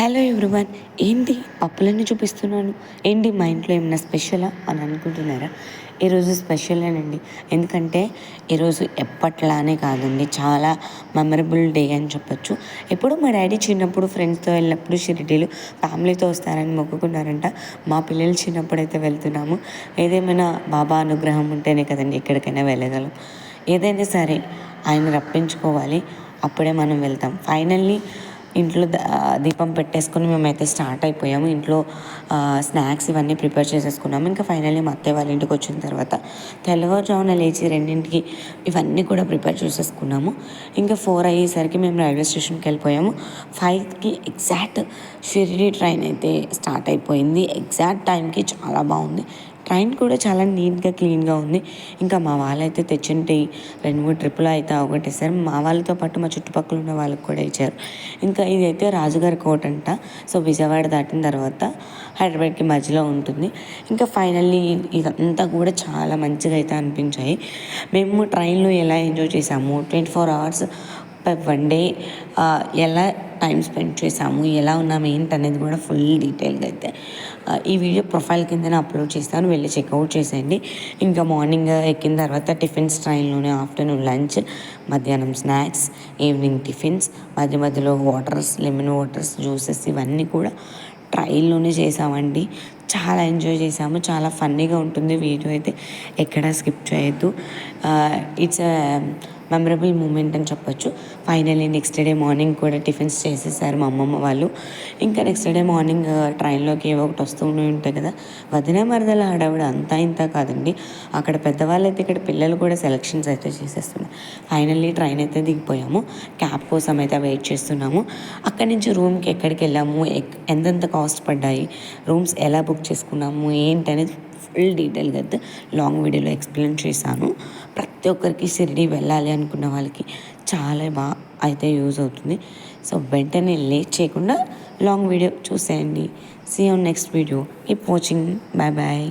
Hello everyone ఏంటి పప్పులన్నీ చూపిస్తున్నాను? ఏంటి మా ఇంట్లో ఏమైనా స్పెషలా అని అనుకుంటున్నారా? ఈరోజు స్పెషలేనండి ఎందుకంటే ఈరోజు ఎప్పట్లానే కాదండి చాలా మెమరబుల్ డే అని చెప్పొచ్చు. ఎప్పుడు మా డాడీ చిన్నప్పుడు ఫ్రెండ్స్తో వెళ్ళినప్పుడు షిరిడీలు ఫ్యామిలీతో వస్తారని మొక్కుకున్నారంట. మా పిల్లలు చిన్నప్పుడు అయితే వెళ్తున్నాము. ఏదేమైనా బాబా అనుగ్రహం ఉంటేనే కదండి ఎక్కడికైనా వెళ్ళగలం. ఏదైనా సరే ఆయన రప్పించుకోవాలి. అప్పుడే మనం వెళ్తాం. ఫైనల్లీ ఇంట్లో దీపం పెట్టేసుకొని మేమైతే స్టార్ట్ అయిపోయాము. ఇంట్లో స్నాక్స్ ఇవన్నీ ప్రిపేర్ చేసేసుకున్నాము. ఇంకా ఫైనల్లీ మా అత్తయ్య వాళ్ళ ఇంటికి వచ్చిన తర్వాత తెల్లవారుజామున లేచి రెండింటికి ఇవన్నీ కూడా ప్రిపేర్ చేసేసుకున్నాము. ఇంకా ఫోర్ అయ్యేసరికి మేము రైల్వే స్టేషన్కి వెళ్ళిపోయాము. ఫైవ్కి ఎగ్జాక్ట్ షిరిడి ట్రైన్ అయితే స్టార్ట్ అయిపోయింది. ఎగ్జాక్ట్ టైంకి చాలా బాగుంది. ట్రైన్ కూడా చాలా నీట్గా క్లీన్గా ఉంది. ఇంకా మా వాళ్ళైతే తెచ్చింటి రెండు మూడు ట్రిప్పులు అయితే అవగొట్టేశారు. మా వాళ్ళతో పాటు మా చుట్టుపక్కల ఉన్న వాళ్ళకి కూడా ఇచ్చారు. ఇంకా ఇదైతే రాజుగారి కోట అంట. సో విజయవాడ దాటిన తర్వాత హైదరాబాద్కి మధ్యలో ఉంటుంది. ఇంకా ఫైనల్లీ ఇదంతా కూడా చాలా మంచిగా అయితే అనిపించాయి. మేము ట్రైన్లో ఎలా ఎంజాయ్ చేసాము? Twenty four hours one day ఎలా టైం స్పెండ్ చేసాము ఎలా ఉన్నాము ఏంటి అనేది కూడా ఫుల్ డీటెయిల్గా అయితే. ఈ వీడియో ప్రొఫైల్ కింద అప్లోడ్ చేస్తాను వెళ్ళి చెక్అవుట్ చేసేయండి. ఇంకా మార్నింగ్ ఎక్కిన తర్వాత టిఫిన్స్ ట్రైన్లోనే ఆఫ్టర్నూన్ లంచ్ మధ్యాహ్నం స్నాక్స్ ఈవినింగ్ టిఫిన్స్ మధ్య మధ్యలో వాటర్స్ లెమన్ వాటర్స్ జ్యూసెస్ ఇవన్నీ కూడా ట్రైన్లోనే చేసామండి చాలా ఎంజాయ్ చేసాము చాలా ఫన్నీగా ఉంటుంది. వీడియో అయితే ఎక్కడా స్కిప్ చేయొద్దు. ఇట్స్ మెమరబుల్ మూమెంట్ అని చెప్పొచ్చు. ఫైనలీ నెక్స్ట్ డే మార్నింగ్ కూడా టిఫిన్స్ చేసేసారు మా అమ్మమ్మ వాళ్ళు. ఇంకా నెక్స్ట్ డే మార్నింగ్ ట్రైన్లోకి ఏవో ఒకటి వస్తూనే ఉంటాయి కదా వదిన మరదల ఆడవిడ అంతా ఇంత కాదండి. అక్కడ పెద్దవాళ్ళు అయితే ఇక్కడ పిల్లలు కూడా సెలక్షన్స్ అయితే చేసేస్తున్నారు. ఫైనల్లీ ట్రైన్ అయితే దిగిపోయాము. క్యాబ్ కోసం అయితే వెయిట్ చేస్తున్నాము. అక్కడి నుంచి రూమ్కి ఎక్కడికి వెళ్ళాము? ఎంతెంత కాస్ట్ పడ్డాయి? రూమ్స్ ఎలా బుక్ చేసుకున్నాము? ఏంటనేది ఫుల్ డీటెయిల్గా అయితే లాంగ్ వీడియోలో ఎక్స్ప్లెయిన్ చేశాను. ప్రతి ఒక్కరికి షిరిడి వెళ్ళాలి అనుకున్న వాళ్ళకి చాలా బాగా అయితే యూజ్ అవుతుంది. సో వెంటనే లేట్ చేయకుండా లాంగ్ వీడియో చూసేయండి. See on next video keep watching bye bye